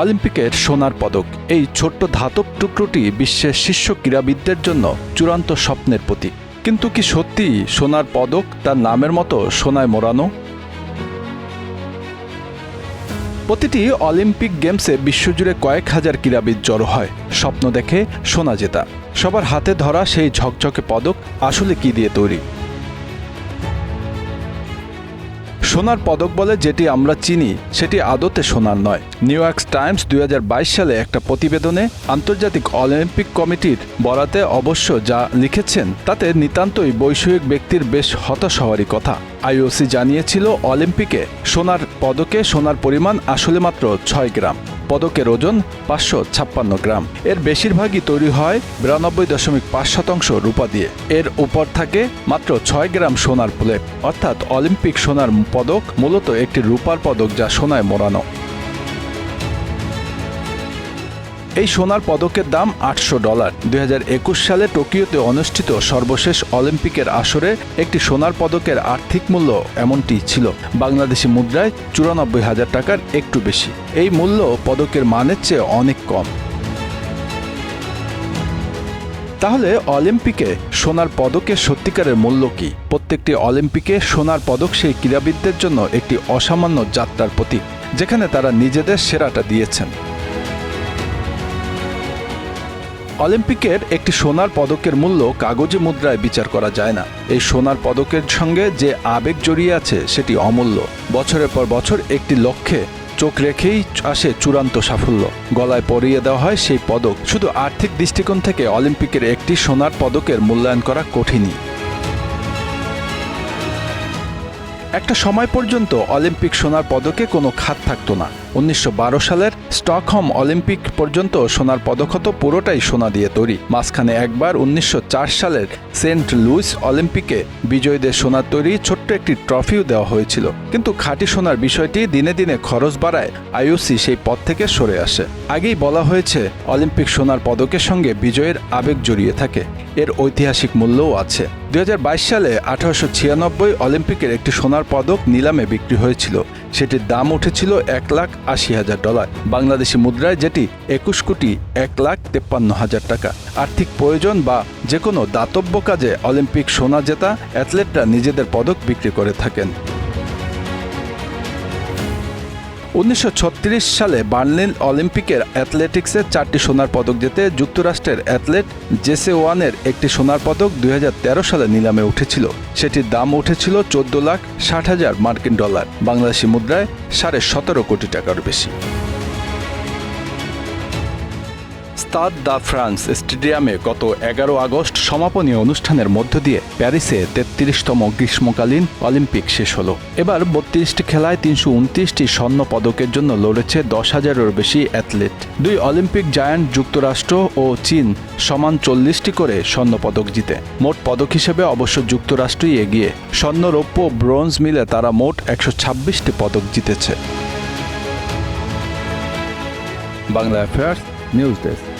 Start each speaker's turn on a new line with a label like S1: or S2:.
S1: অলিম্পিকের সোনার পদক। এই ছোট্ট ধাতব টুকরোটি বিশ্বের শীর্ষ ক্রীড়াবিদদের জন্য চূড়ান্ত স্বপ্নের প্রতীক। কিন্তু কি সত্যি সোনার পদক তার নামের মতো সোনায় মোড়ানো? প্রতিটি অলিম্পিক গেমসে বিশ্বজুড়ে কয়েক হাজার ক্রীড়াবিদ জড়ো হয়। স্বপ্ন দেখে সোনা জেতা। সবার হাতে ধরা সেই ঝকঝকে পদক আসলে কি দিয়ে তৈরি? সোনার পদক বলে যেটি আমরা চিনি, সেটি আদতে সোনার নয়। নিউ ইয়র্ক টাইমস দুই হাজার বাইশ সালে একটা প্রতিবেদনে আন্তর্জাতিক অলিম্পিক কমিটির বরাতে অবশ্য যা লিখেছেন, তাতে নিতান্তই বৈষয়িক ব্যক্তির বেশ হতাশ হওয়ারই কথা। আইওসি জানিয়েছিল, অলিম্পিকে সোনার পদকে সোনার পরিমাণ আসলে মাত্র ছয় গ্রাম। পদকের ওজন পাঁচশো ছাপ্পান্ন গ্রাম। এর বেশিরভাগই তৈরি হয় বিরানব্বই দশমিক পাঁচ শতাংশ রূপা দিয়ে। এর উপর থাকে মাত্র ছয় গ্রাম সোনার প্লেট, অর্থাৎ অলিম্পিক সোনার পদক মূলত একটি রূপার পদক যা সোনায় মোড়ানো। এই সোনার পদকের দাম আটশো ডলার। দুই হাজার একুশ সালে টোকিওতে অনুষ্ঠিত সর্বশেষ অলিম্পিকের আসরে একটি সোনার পদকের আর্থিক মূল্য এমনটি ছিল। বাংলাদেশি মুদ্রায় চুরানব্বই হাজার টাকার একটু বেশি। এই মূল্য পদকের মানের চেয়ে অনেক কম। তাহলে অলিম্পিকে সোনার পদকের সত্যিকারের মূল্য কি? প্রত্যেকটি অলিম্পিকে সোনার পদক সেই ক্রীড়াবিদদের জন্য একটি অসামান্য যাত্রার প্রতীক, যেখানে তারা নিজেদের সেরাটা দিয়েছেন। অলিম্পিকের একটি সোনার পদকের মূল্য কাগজে মুদ্রায় বিচার করা যায় না। এই সোনার পদকের সঙ্গে যে আবেগ জড়িয়ে আছে সেটি অমূল্য। বছরের পর বছর একটি লক্ষ্যে চোখ রেখেই আসে চূড়ান্ত সাফল্য। গলায় পরিয়ে দেওয়া হয় সেই পদক। শুধু আর্থিক দৃষ্টিকোণ থেকে অলিম্পিকের একটি সোনার পদকের মূল্যায়ন করা কঠিনই। একটা সময় পর্যন্ত অলিম্পিক সোনার পদকে কোনো খাত থাকতো না। উনিশশো বারো সালের স্টকহোম অলিম্পিক পর্যন্ত সোনার পদক হতো পুরোটাই সোনা দিয়ে তৈরি। মাঝখানে একবার উনিশশো চার সালের সেন্ট লুইস অলিম্পিকে বিজয়ীদের সোনার তৈরি ছোট্ট একটি ট্রফিও দেওয়া হয়েছিল। কিন্তু খাঁটি সোনার বিষয়টি দিনে দিনে খরচ বাড়ায় আইওসি সেই পদ থেকে সরে আসে। আগেই বলা হয়েছে, অলিম্পিক সোনার পদকের সঙ্গে বিজয়ের আবেগ জড়িয়ে থাকে। এর ঐতিহাসিক মূল্যও আছে। দুই হাজার বাইশ সালে আঠারোশো ছিয়ানব্বই অলিম্পিকের একটি সোনার পদক নিলামে বিক্রি হয়েছিল। সেটির দাম উঠেছিল এক লাখ আশি হাজার ডলার। বাংলাদেশি মুদ্রায় যেটি একুশ কোটি এক লাখ তেপ্পান্ন হাজার টাকা। আর্থিক প্রয়োজন বা যে কোনো দাতব্য কাজে অলিম্পিক সোনা জেতা অ্যাথলেটরা নিজেদের পদক বিক্রি করে থাকেন। উনিশশো ছত্রিশ সালে বার্লিন অলিম্পিকের অ্যাথলেটিক্সে চারটি সোনার পদক জেতে যুক্তরাষ্ট্রের অ্যাথলেট জেসে ওয়ানের একটি সোনার পদক দুই হাজার তেরো সালে নিলামে উঠেছিল। সেটির দাম উঠেছিল চোদ্দ লাখ ষাট হাজার মার্কিন ডলার। বাংলাদেশি মুদ্রায় সাড়ে সতেরো কোটি টাকার বেশি। স্তাদ দ্য ফ্রান্স স্টেডিয়ামে গত এগারো আগস্ট সমাপনী অনুষ্ঠানের মধ্য দিয়ে প্যারিসে তেত্রিশতম গ্রীষ্মকালীন অলিম্পিক শেষ হলো। এবার বত্রিশটি খেলায় তিনশো উনত্রিশটি স্বর্ণ পদকের জন্য লড়েছে দশ হাজারেরও বেশি অ্যাথলেট। দুই অলিম্পিক জায়ান্ট যুক্তরাষ্ট্র ও চীন সমান চল্লিশটি করে স্বর্ণ পদক জিতে। মোট পদক হিসেবে অবশ্য যুক্তরাষ্ট্রই এগিয়ে। স্বর্ণ, রৌপ্য, ব্রোঞ্জ মিলে তারা মোট একশো ছাব্বিশটি পদক জিতেছে। Bangla affairs news desk.